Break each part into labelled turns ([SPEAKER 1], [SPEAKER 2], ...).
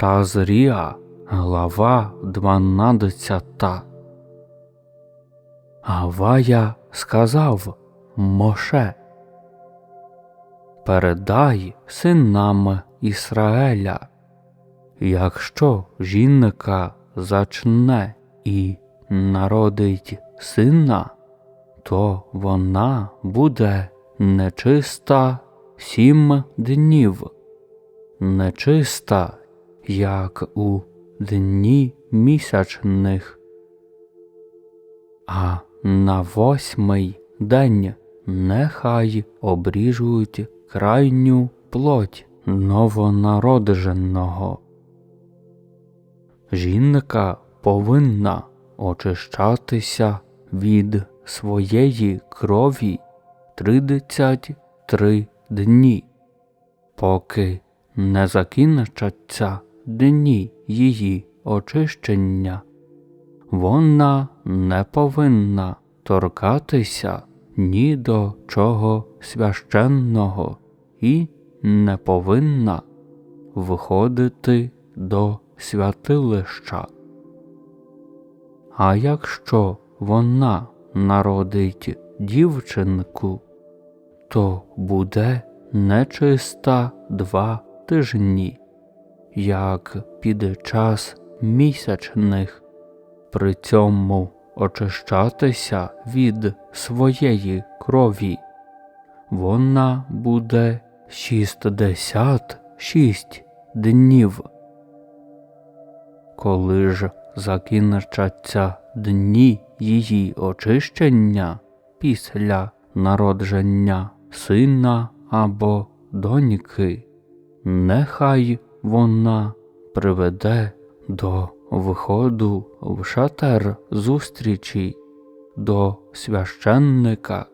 [SPEAKER 1] Тазрія, глава 12. Гавая сказав Моше, Передай синам Ісраеля, якщо жінка зачне і народить сина, то вона буде нечиста сім днів, нечиста, як у дні місячних. А на восьмий день нехай обріжуть крайню плоть новонародженого. Жінка повинна очищатися від своєї крові тридцять три дні, поки не закінчаться дні її очищення. Вона не повинна торкатися ні до чого священного і не повинна виходити до святилища. А якщо вона народить дівчинку, то буде нечиста два тижні, як під час місячних, при цьому очищатися від своєї крові. Вона буде шістдесят шість днів. Коли ж закінчаться дні її очищення після народження сина або доньки, нехай вона приведе до виходу в шатер зустрічі до священника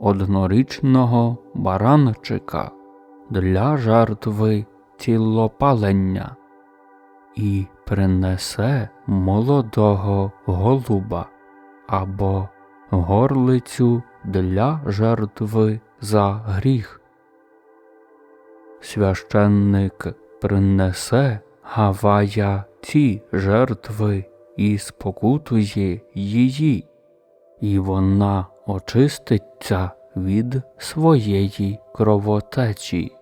[SPEAKER 1] однорічного баранчика для жертви цілопалення і принесе молодого голуба або горлицю для жертви за гріх. Священник принесе Гавая ці жертви і спокутує її, і вона очиститься від своєї кровотечі.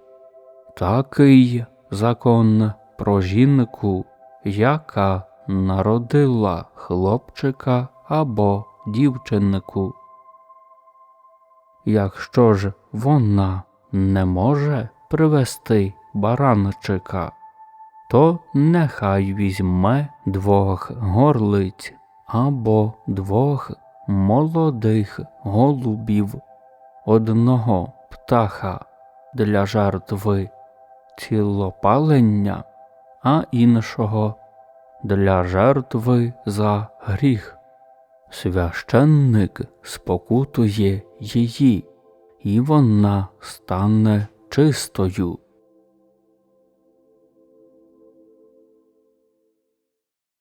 [SPEAKER 1] Такий закон про жінку, яка народила хлопчика або дівчинку. Якщо ж вона не може привести баранчика, то нехай візьме двох горлиць або двох молодих голубів, одного птаха для жертви цілопалення, а іншого для жертви за гріх. Священник спокутує її, і вона стане чистою.